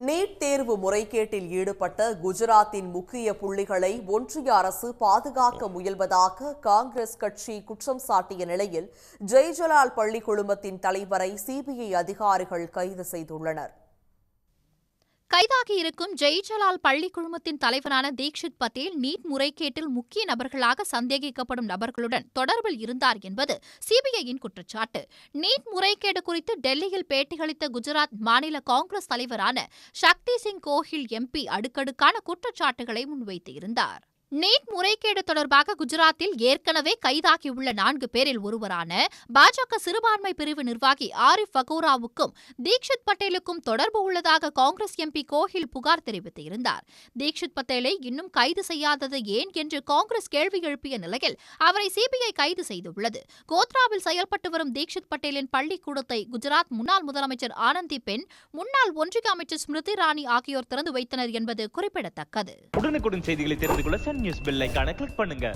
NEET தேர்வு முறைகேட்டில் ஈடுபட்ட குஜராத்தின் முக்கிய புள்ளிகளை ஒன்றிய அரசு பாதுகாக்க முயல்வதாக காங்கிரஸ் கட்சி குற்றம் சாட்டிய நிலையில் ஜெய்ஜலால் பள்ளி குழுமத்தின் தலைவரை சிபிஐ அதிகாரிகள் கைது செய்துள்ளனர். கைதாகியிருக்கும் ஜெய்ஜலால் பள்ளி குழுமத்தின் தலைவரான தீக்ஷித் பட்டேல் நீட் முறைகேட்டில் முக்கிய நபர்களாக சந்தேகிக்கப்படும் நபர்களுடன் தொடர்பில் இருந்தார் என்பது சிபிஐயின் குற்றச்சாட்டு. நீட் முறைகேடு குறித்து டெல்லியில் பேட்டியளித்த குஜராத் மாநில காங்கிரஸ் தலைவரான சக்தி சிங் கோஹில் எம்பி அடுக்கடுக்கான குற்றச்சாட்டுகளை முன்வைத்திருந்தார் நீட் முறைகேடு தொடர்பாக குஜராத்தில் ஏற்கனவே கைதாகியுள்ள நான்கு பேரில் ஒருவரான பாஜக சிறுபான்மை பிரிவு நிர்வாகி ஆரிஃப் வகோராவுக்கும் தீக்ஷித் பட்டேலுக்கும் தொடர்பு உள்ளதாக காங்கிரஸ் எம்பி கோஹில் புகார் தெரிவித்திருந்தார். தீக்ஷித் பட்டேலை இன்னும் கைது செய்யாதது ஏன் என்று காங்கிரஸ் கேள்வி எழுப்பிய நிலையில் அவரை சிபிஐ கைது செய்துள்ளது. கோத்ராவில் செயல்பட்டு வரும் தீக்ஷித் பட்டேலின் பள்ளிக்கூடத்தை குஜராத் முன்னாள் முதலமைச்சர் ஆனந்தி பெண் முன்னாள் ஒன்றிய அமைச்சர் ஸ்மிருதி இரானி ஆகியோர் திறந்து வைத்தனர் என்பது குறிப்பிடத்தக்கது. நியூஸ் பெல் ஐகானை கிளிக் பண்ணுங்க.